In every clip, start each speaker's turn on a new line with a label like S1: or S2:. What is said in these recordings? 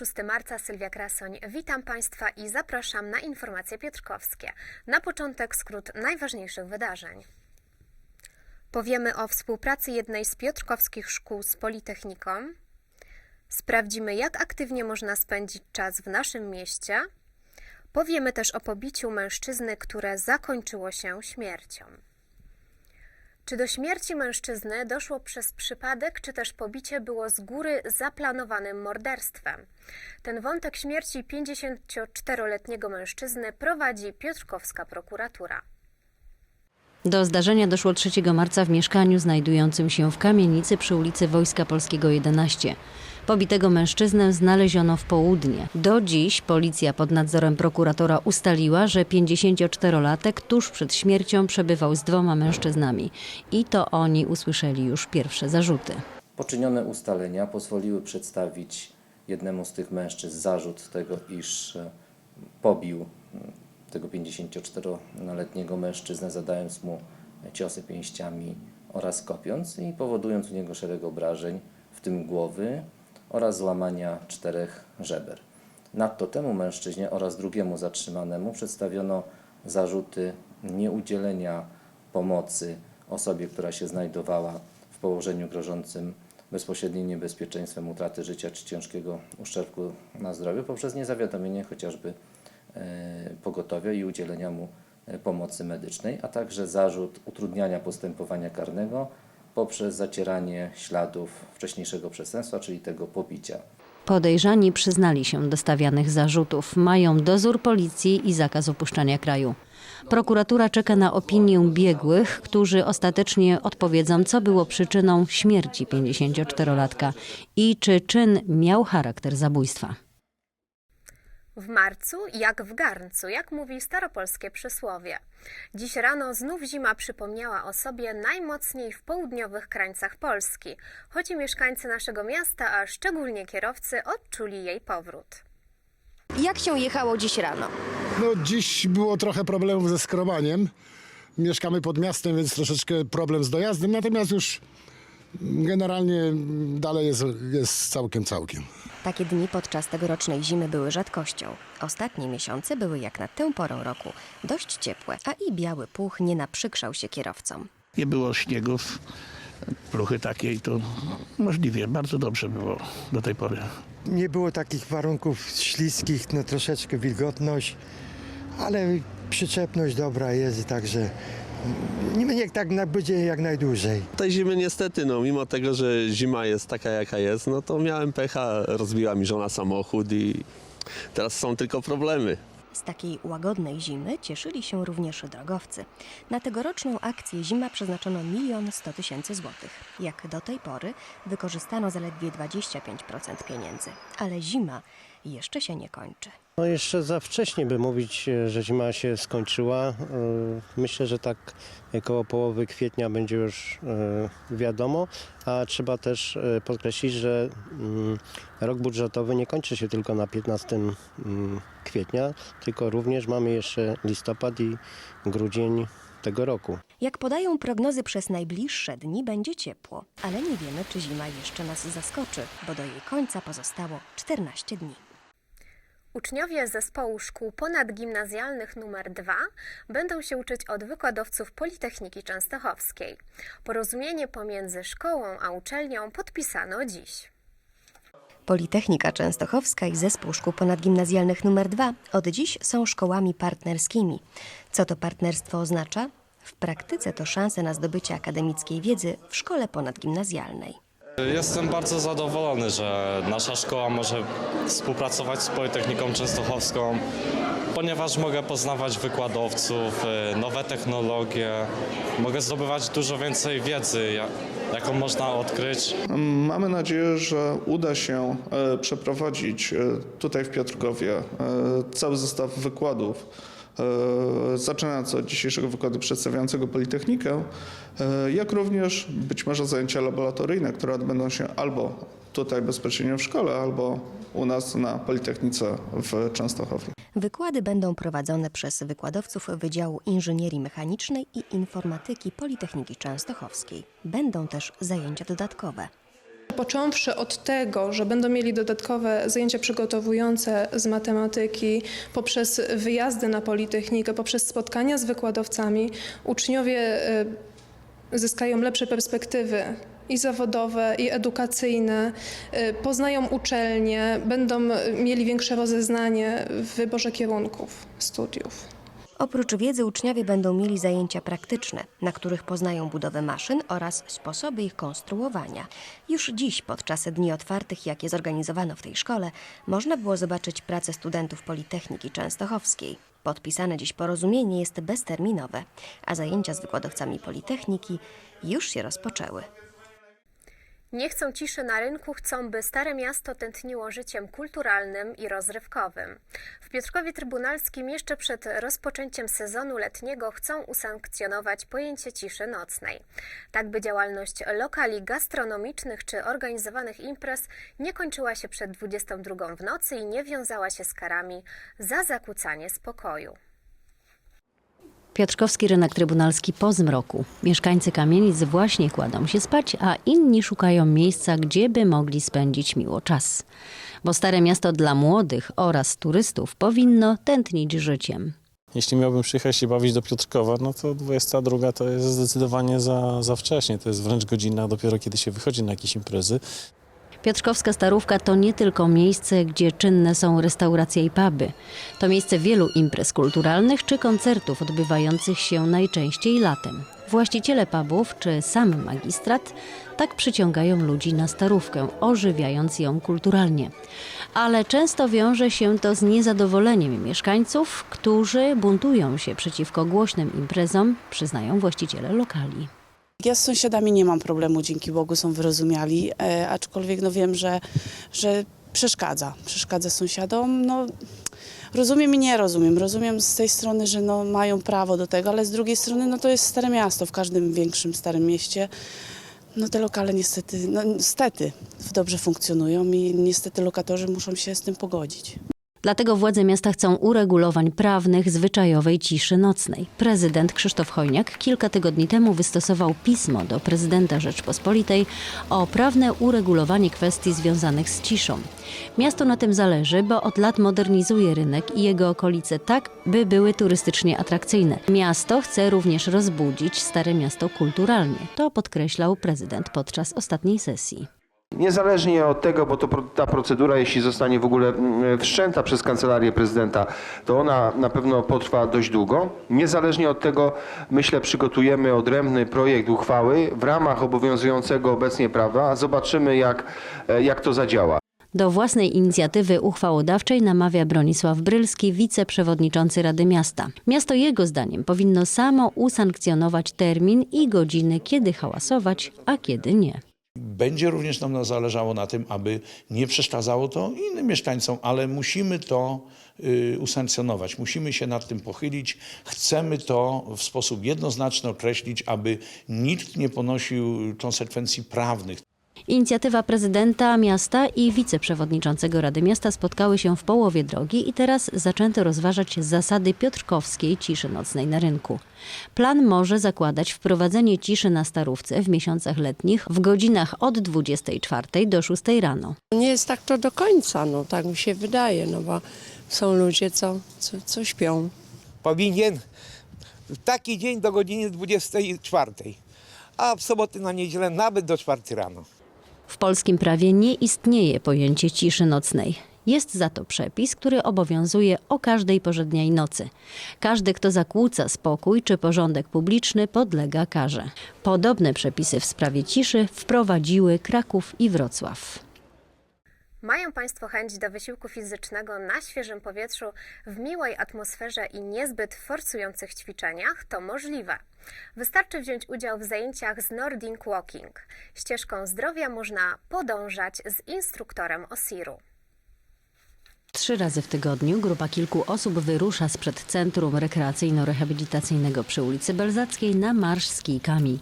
S1: piątek 6 marca, Sylwia Krasoń. Witam Państwa i zapraszam na informacje piotrkowskie. Na początek skrót najważniejszych wydarzeń. Powiemy o współpracy jednej z piotrkowskich szkół z Politechniką. Sprawdzimy, jak aktywnie można spędzić czas w naszym mieście. Powiemy też o pobiciu mężczyzny, które zakończyło się śmiercią. Czy do śmierci mężczyzny doszło przez przypadek, czy też pobicie było z góry zaplanowanym morderstwem? Ten wątek śmierci 54-letniego mężczyzny prowadzi Piotrkowska prokuratura.
S2: Do zdarzenia doszło 3 marca w mieszkaniu znajdującym się w kamienicy przy ulicy Wojska Polskiego 11. Pobitego mężczyznę znaleziono w południe. Do dziś policja pod nadzorem prokuratora ustaliła, że 54-latek tuż przed śmiercią przebywał z dwoma mężczyznami i to oni usłyszeli już pierwsze zarzuty.
S3: Poczynione ustalenia pozwoliły przedstawić jednemu z tych mężczyzn zarzut tego, iż e, pobił tego 54-letniego mężczyznę, zadając mu ciosy pięściami oraz kopiąc i powodując u niego szereg obrażeń, w tym głowy oraz złamania czterech żeber. Nadto temu mężczyźnie oraz drugiemu zatrzymanemu przedstawiono zarzuty nieudzielenia pomocy osobie, która się znajdowała w położeniu grożącym bezpośrednim niebezpieczeństwem utraty życia czy ciężkiego uszczerbku na zdrowiu poprzez niezawiadomienie chociażby e, pogotowia i udzielenia mu e, pomocy medycznej, a także zarzut utrudniania postępowania karnego poprzez zacieranie śladów wcześniejszego przestępstwa, czyli tego pobicia.
S2: Podejrzani przyznali się do stawianych zarzutów, mają dozór policji i zakaz opuszczania kraju. Prokuratura czeka na opinię biegłych, którzy ostatecznie odpowiedzą, co było przyczyną śmierci 54-latka i czy czyn miał charakter zabójstwa.
S1: W marcu jak w garncu, jak mówi staropolskie przysłowie. Dziś rano znów zima przypomniała o sobie najmocniej w południowych krańcach Polski, choć i mieszkańcy naszego miasta, a szczególnie kierowcy, odczuli jej powrót.
S4: Jak się jechało dziś rano?
S5: No dziś było trochę problemów ze skrobaniem. Mieszkamy pod miastem, więc troszeczkę problem z dojazdem, natomiast już generalnie dalej jest, jest całkiem, całkiem.
S4: Takie dni podczas tegorocznej zimy były rzadkością. Ostatnie miesiące były jak na tę porę roku dość ciepłe, a i biały puch nie naprzykrzał się kierowcom.
S6: Nie było śniegów, pluchy takiej, to możliwie bardzo dobrze było do tej pory.
S7: Nie było takich warunków śliskich, no troszeczkę wilgotność, ale przyczepność dobra jest, także niech tak na- będzie jak najdłużej.
S8: tej zimy niestety, no mimo tego, że zima jest taka jaka jest, no to miałem pecha, rozbiła mi żona samochód i teraz są tylko problemy.
S4: Z takiej łagodnej zimy cieszyli się również drogowcy. Na tegoroczną akcję zima przeznaczono milion sto tysięcy złotych. Jak do tej pory wykorzystano zaledwie 25% pieniędzy. Ale zima jeszcze się nie kończy.
S9: No jeszcze za wcześnie by mówić, e, że zima się skończyła. E, Myślę, że tak koło połowy kwietnia będzie już e, wiadomo, a trzeba też e, podkreślić, że mm, rok budżetowy nie kończy się tylko na 15 mm, kwietnia, tylko również mamy jeszcze listopad i grudzień tego roku.
S4: Jak podają prognozy przez najbliższe dni będzie ciepło, ale nie wiemy, czy zima jeszcze nas zaskoczy, bo do jej końca pozostało 14 dni.
S1: Uczniowie zespołu szkół ponadgimnazjalnych nr 2 będą się uczyć od wykładowców Politechniki Częstochowskiej. Porozumienie pomiędzy szkołą a uczelnią podpisano dziś.
S4: Politechnika Częstochowska i Zespół Szkół Ponadgimnazjalnych nr 2 od dziś są szkołami partnerskimi. Co to partnerstwo oznacza? W praktyce to szanse na zdobycie akademickiej wiedzy w szkole ponadgimnazjalnej.
S10: Jestem bardzo zadowolony, że nasza szkoła może współpracować z Politechniką Częstochowską, ponieważ mogę poznawać wykładowców, y, nowe technologie, mogę zdobywać dużo więcej wiedzy, ja- jaką można odkryć.
S11: Mamy nadzieję, że uda się e, przeprowadzić e, tutaj w Piotrkowie e, cały zestaw wykładów, zaczynając od dzisiejszego wykładu przedstawiającego Politechnikę, e, jak również być może zajęcia laboratoryjne, które odbędą się albo tutaj bezpośrednio w szkole, albo u nas na Politechnice w Częstochowie.
S4: Wykłady będą prowadzone przez wykładowców Wydziału Inżynierii Mechanicznej i Informatyki Politechniki Częstochowskiej. Będą też zajęcia dodatkowe.
S12: Począwszy od tego, że będą mieli dodatkowe zajęcia przygotowujące z matematyki, poprzez wyjazdy na Politechnikę, poprzez spotkania z wykładowcami, uczniowie y, zyskają lepsze perspektywy i zawodowe, i edukacyjne, y, poznają uczelnie, będą mieli większe rozeznanie w wyborze kierunków studiów.
S4: Oprócz wiedzy uczniowie będą mieli zajęcia praktyczne, na których poznają budowę maszyn oraz sposoby ich konstruowania. Już dziś, podczas dni otwartych, jakie zorganizowano w tej szkole, można było zobaczyć pracę studentów Politechniki Częstochowskiej. Podpisane dziś porozumienie jest bezterminowe, a zajęcia z wykładowcami Politechniki już się rozpoczęły.
S1: Nie chcą ciszy na rynku, chcą, by Stare Miasto tętniło życiem kulturalnym i rozrywkowym. W Piotrkowie Trybunalskim jeszcze przed rozpoczęciem sezonu letniego chcą usankcjonować pojęcie ciszy nocnej. Tak by działalność lokali gastronomicznych czy organizowanych imprez nie kończyła się przed 22 w nocy i nie wiązała się z karami za zakłócanie spokoju.
S2: Piotrkowski rynek trybunalski po zmroku. Mieszkańcy kamienic właśnie kładą się spać, a inni szukają miejsca, gdzie by mogli spędzić miło czas. Bo Stare Miasto dla młodych oraz turystów powinno tętnić życiem.
S13: Jeśli miałbym przyjechać się bawić do Piotrkowa, no to 22 to jest zdecydowanie za, za wcześnie. To jest wręcz godzina dopiero kiedy się wychodzi na jakieś imprezy.
S2: Piotrkowska Starówka to nie tylko miejsce, gdzie czynne są restauracje i puby. To miejsce wielu imprez kulturalnych czy koncertów odbywających się najczęściej latem. Właściciele pubów czy sam magistrat tak przyciągają ludzi na Starówkę, ożywiając ją kulturalnie. Ale często wiąże się to z niezadowoleniem mieszkańców, którzy buntują się przeciwko głośnym imprezom, przyznają właściciele lokali.
S14: Ja z sąsiadami nie mam problemu, dzięki Bogu są wyrozumiali, e, aczkolwiek no wiem, że, że przeszkadza, przeszkadza sąsiadom. No, rozumiem i nie rozumiem. Rozumiem z tej strony, że no, mają prawo do tego, ale z drugiej strony no, to jest stare miasto, w każdym większym starym mieście. No te lokale niestety, no niestety dobrze funkcjonują i niestety lokatorzy muszą się z tym pogodzić.
S2: Dlatego władze miasta chcą uregulowań prawnych zwyczajowej ciszy nocnej. Prezydent Krzysztof Hojniak kilka tygodni temu wystosował pismo do prezydenta Rzeczpospolitej o prawne uregulowanie kwestii związanych z ciszą. Miasto na tym zależy, bo od lat modernizuje rynek i jego okolice tak, by były turystycznie atrakcyjne. Miasto chce również rozbudzić Stare Miasto kulturalnie. To podkreślał prezydent podczas ostatniej sesji.
S15: Niezależnie od tego, bo to, ta procedura, jeśli zostanie w ogóle mm, wszczęta przez Kancelarię Prezydenta, to ona na pewno potrwa dość długo. Niezależnie od tego, myślę, przygotujemy odrębny projekt uchwały w ramach obowiązującego obecnie prawa. Zobaczymy, jak, e, jak to zadziała.
S2: Do własnej inicjatywy uchwałodawczej namawia Bronisław Brylski, wiceprzewodniczący Rady Miasta. Miasto jego zdaniem powinno samo usankcjonować termin i godziny, kiedy hałasować, a kiedy nie.
S16: Będzie również nam zależało na tym, aby nie przeszkadzało to innym mieszkańcom, ale musimy to y, usankcjonować, musimy się nad tym pochylić. Chcemy to w sposób jednoznaczny określić, aby nikt nie ponosił konsekwencji prawnych.
S2: Inicjatywa prezydenta miasta i wiceprzewodniczącego Rady Miasta spotkały się w połowie drogi i teraz zaczęto rozważać zasady piotrkowskiej ciszy nocnej na rynku. Plan może zakładać wprowadzenie ciszy na starówce w miesiącach letnich w godzinach od 24 do 6 rano.
S17: Nie jest tak to do końca, no tak mi się wydaje, no bo są ludzie, co, co, co śpią.
S18: powinien w taki dzień do godziny 24, a w soboty na niedzielę nawet do 4 rano.
S2: W polskim prawie nie istnieje pojęcie ciszy nocnej. Jest za to przepis, który obowiązuje o każdej porze dnia i nocy. Każdy, kto zakłóca spokój czy porządek publiczny, podlega karze. Podobne przepisy w sprawie ciszy wprowadziły Kraków i Wrocław.
S1: Mają Państwo chęć do wysiłku fizycznego na świeżym powietrzu, w miłej atmosferze i niezbyt forsujących ćwiczeniach? To możliwe. Wystarczy wziąć udział w zajęciach z Nordic Walking. Ścieżką zdrowia można podążać z instruktorem OSIR-u.
S2: Trzy razy w tygodniu grupa kilku osób wyrusza sprzed Centrum Rekreacyjno-Rehabilitacyjnego przy ulicy Belzackiej na marsz z kijkami.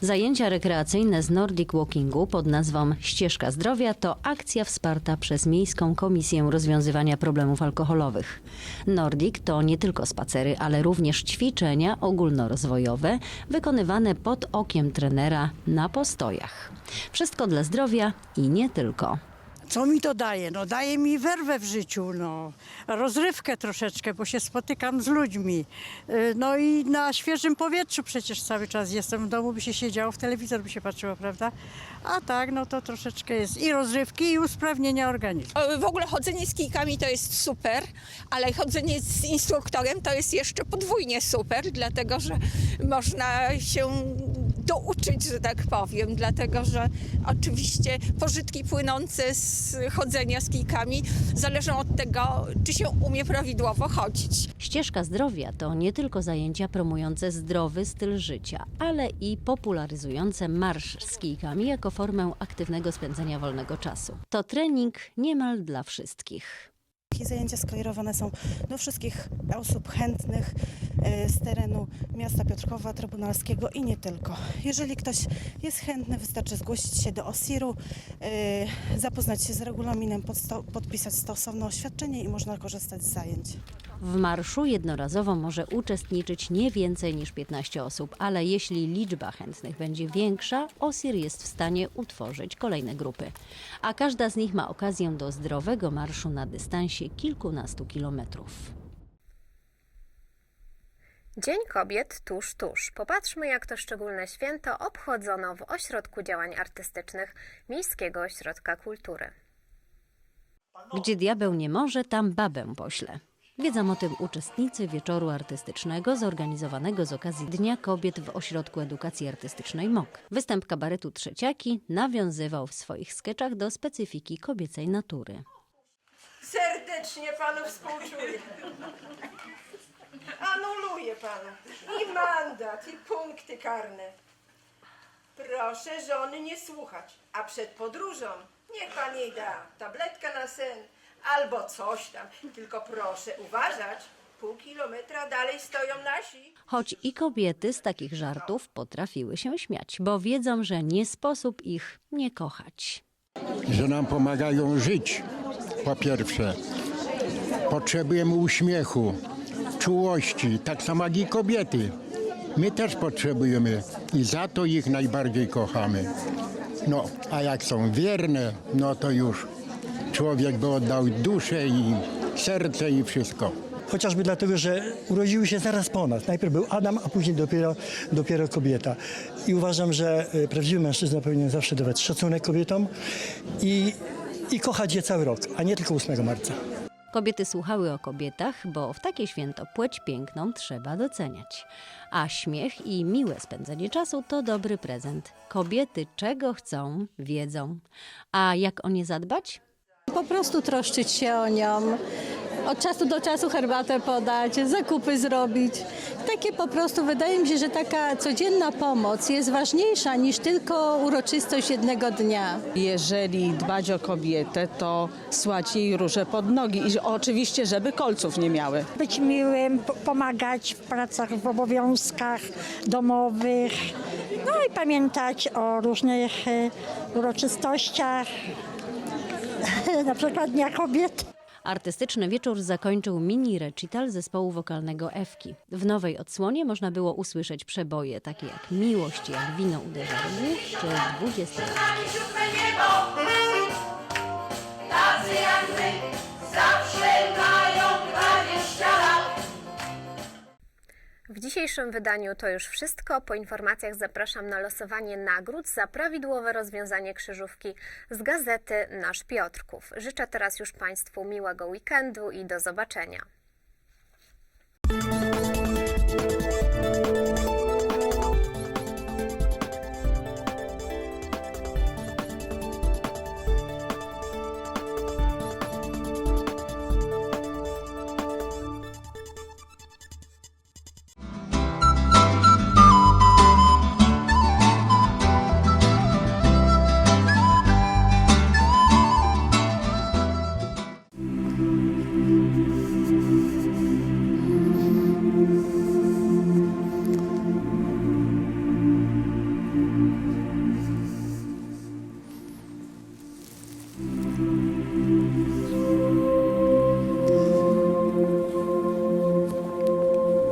S2: Zajęcia rekreacyjne z Nordic Walkingu pod nazwą Ścieżka Zdrowia to akcja wsparta przez Miejską Komisję Rozwiązywania Problemów Alkoholowych. Nordic to nie tylko spacery, ale również ćwiczenia ogólnorozwojowe wykonywane pod okiem trenera na postojach. Wszystko dla zdrowia i nie tylko.
S19: Co mi to daje? No daje mi werwę w życiu, no. rozrywkę troszeczkę, bo się spotykam z ludźmi. Y, No i na świeżym powietrzu przecież cały czas jestem w domu, by się siedziało, w telewizor by się patrzyło, prawda? A tak, no to troszeczkę jest i rozrywki, i usprawnienia organizmu.
S20: W ogóle chodzenie z kijkami to jest super, ale chodzenie z instruktorem to jest jeszcze podwójnie super, dlatego że można się douczyć, że tak powiem, dlatego że oczywiście pożytki płynące z chodzenia z kijkami zależą od tego, czy się umie prawidłowo chodzić.
S2: Ścieżka zdrowia to nie tylko zajęcia promujące zdrowy styl życia, ale i popularyzujące marsz z kijkami jako formę aktywnego spędzenia wolnego czasu. To trening niemal dla wszystkich.
S21: Takie zajęcia skierowane są do wszystkich osób chętnych e, z terenu miasta Piotrkowa Trybunalskiego i nie tylko. Jeżeli ktoś jest chętny, wystarczy zgłosić się do OSIR-u, e, zapoznać się z regulaminem, podpisać stosowne oświadczenie i można korzystać z zajęć.
S2: W marszu jednorazowo może uczestniczyć nie więcej niż 15 osób, ale jeśli liczba chętnych będzie większa, OSIR jest w stanie utworzyć kolejne grupy. A każda z nich ma okazję do zdrowego marszu na dystansie kilkunastu kilometrów.
S1: Dzień Kobiet tuż, tuż. Popatrzmy, jak to szczególne święto obchodzono w Ośrodku Działań Artystycznych Miejskiego Ośrodka Kultury.
S2: Gdzie diabeł nie może, tam babę pośle. Wiedzą o tym uczestnicy wieczoru artystycznego zorganizowanego z okazji Dnia Kobiet w Ośrodku Edukacji Artystycznej MOK. Występ kabaretu Trzeciaki nawiązywał w swoich skeczach do specyfiki kobiecej natury.
S22: Serdecznie panu współczuję. Anuluję panu i mandat, i punkty karne. Proszę żony nie słuchać, a przed podróżą niech pan jej da tabletka na sen albo coś tam. Tylko proszę uważać, pół kilometra dalej stoją nasi.
S2: Choć i kobiety z takich żartów potrafiły się śmiać, bo wiedzą, że nie sposób ich nie kochać.
S23: że nam pomagają żyć, po pierwsze. Potrzebujemy uśmiechu, czułości, tak samo jak i kobiety. My też potrzebujemy i za to ich najbardziej kochamy. No, a jak są wierne, no to już człowiek by oddał duszę i serce i wszystko.
S24: Chociażby dlatego, że urodziły się zaraz po nas. Najpierw był Adam, a później dopiero, dopiero kobieta. I uważam, że y, prawdziwy mężczyzna powinien zawsze dawać szacunek kobietom i, i kochać je cały rok, a nie tylko 8 marca.
S2: Kobiety słuchały o kobietach, bo w takie święto płeć piękną trzeba doceniać. A śmiech i miłe spędzenie czasu to dobry prezent. Kobiety czego chcą, wiedzą. A jak o nie zadbać?
S25: Po prostu troszczyć się o nią, od czasu do czasu herbatę podać, zakupy zrobić. Takie po prostu wydaje mi się, że taka codzienna pomoc jest ważniejsza niż tylko uroczystość jednego dnia.
S26: Jeżeli dbać o kobietę, to słać jej róże pod nogi i oczywiście, żeby kolców nie miały.
S27: Być miłym, po- pomagać w pracach, w obowiązkach domowych. No i pamiętać o różnych e, uroczystościach, na przykład Dnia Kobiet.
S2: Artystyczny wieczór zakończył mini recital zespołu wokalnego Ewki. W nowej odsłonie można było usłyszeć przeboje takie jak Miłość jak wino uderza w czy
S22: 20 lat.
S1: W dzisiejszym wydaniu to już wszystko. Po informacjach zapraszam na losowanie nagród za prawidłowe rozwiązanie krzyżówki z gazety Nasz Piotrków. Życzę teraz już Państwu miłego weekendu i do zobaczenia.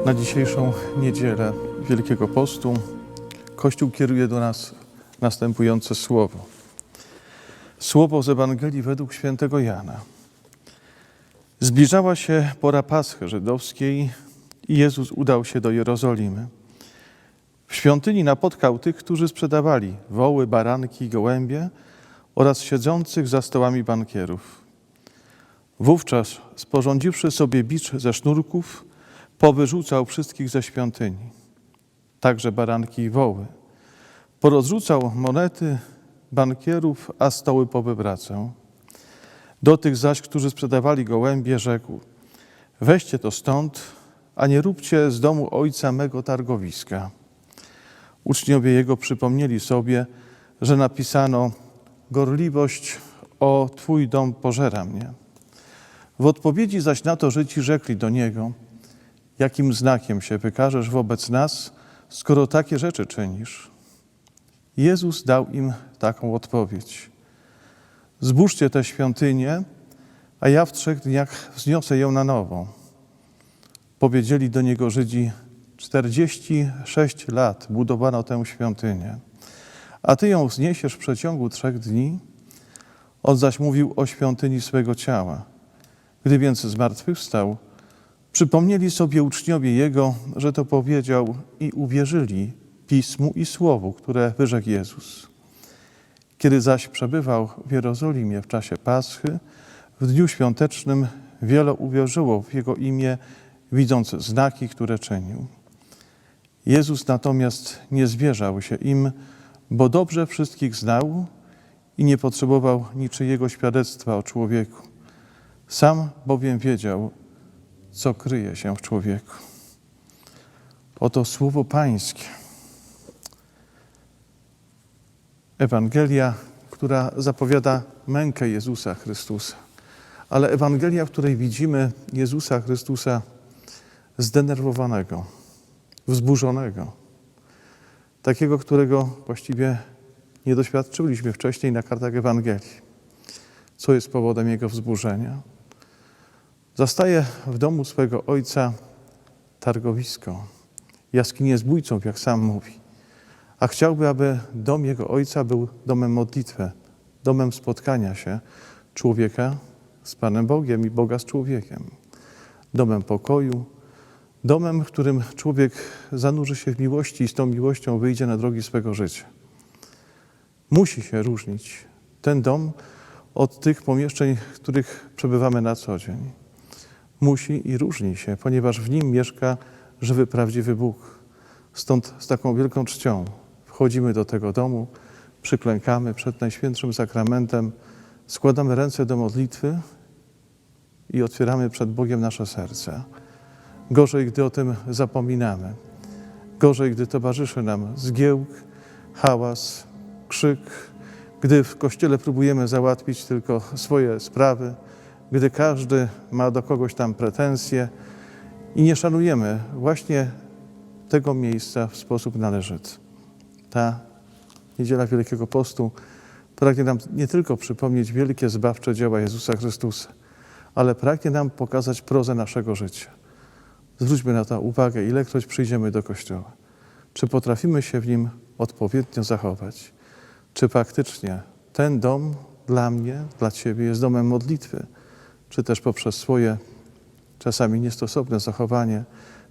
S28: Na dzisiejszą niedzielę Wielkiego Postu Kościół kieruje do nas następujące słowo. Słowo z Ewangelii według świętego Jana. Zbliżała się pora Paschy żydowskiej i Jezus udał się do Jerozolimy. W świątyni napotkał tych, którzy sprzedawali woły, baranki, gołębie oraz siedzących za stołami bankierów. Wówczas, sporządziwszy sobie bicz ze sznurków, powyrzucał wszystkich ze świątyni, także baranki i woły. Porozrzucał monety bankierów, a stoły powywracał. Do tych zaś, którzy sprzedawali gołębie, rzekł: Weźcie to stąd, a nie róbcie z domu ojca mego targowiska. Uczniowie jego przypomnieli sobie, że napisano: Gorliwość o Twój dom pożera mnie. W odpowiedzi zaś na to Żydzi rzekli do niego: Jakim znakiem się wykażesz wobec nas, skoro takie rzeczy czynisz? Jezus dał im taką odpowiedź: Zbóżcie tę świątynię, a ja w trzech dniach wzniosę ją na nowo. Powiedzieli do niego Żydzi: 46 lat budowano tę świątynię, a ty ją wzniesiesz w przeciągu trzech dni? On zaś mówił o świątyni swego ciała. Gdy więc zmartwychwstał, przypomnieli sobie uczniowie Jego, że to powiedział i uwierzyli Pismu i Słowu, które wyrzekł Jezus. Kiedy zaś przebywał w Jerozolimie w czasie Paschy, w dniu świątecznym wiele uwierzyło w Jego imię, widząc znaki, które czynił. Jezus natomiast nie zwierzał się im, bo dobrze wszystkich znał i nie potrzebował niczyjego świadectwa o człowieku. Sam bowiem wiedział, co kryje się w człowieku. Oto słowo Pańskie. Ewangelia, która zapowiada mękę Jezusa Chrystusa, ale Ewangelia, w której widzimy Jezusa Chrystusa zdenerwowanego, wzburzonego, takiego, którego właściwie nie doświadczyliśmy wcześniej na kartach Ewangelii. Co jest powodem jego wzburzenia? Zastaje w domu swego ojca targowisko, jaskinię zbójców, jak sam mówi. A chciałby, aby dom jego ojca był domem modlitwy, domem spotkania się człowieka z Panem Bogiem i Boga z człowiekiem, domem pokoju, domem, w którym człowiek zanurzy się w miłości i z tą miłością wyjdzie na drogi swego życia. Musi się różnić ten dom od tych pomieszczeń, w których przebywamy na co dzień. Musi i różni się, ponieważ w nim mieszka żywy, prawdziwy Bóg. Stąd z taką wielką czcią wchodzimy do tego domu, przyklękamy przed Najświętszym Sakramentem, składamy ręce do modlitwy i otwieramy przed Bogiem nasze serca. Gorzej, gdy o tym zapominamy. Gorzej, gdy towarzyszy nam zgiełk, hałas, krzyk, gdy w kościele próbujemy załatwić tylko swoje sprawy, gdy każdy ma do kogoś tam pretensje i nie szanujemy właśnie tego miejsca w sposób należyty. Ta niedziela Wielkiego Postu pragnie nam nie tylko przypomnieć wielkie zbawcze dzieła Jezusa Chrystusa, ale pragnie nam pokazać prozę naszego życia. Zwróćmy na to uwagę, ilekroć przyjdziemy do Kościoła. Czy potrafimy się w nim odpowiednio zachować? Czy faktycznie ten dom dla mnie, dla Ciebie jest domem modlitwy? Czy też poprzez swoje czasami niestosowne zachowanie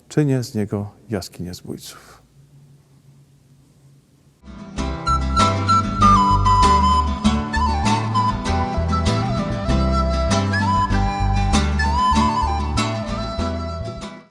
S28: czynię z niego jaskinię zbójców?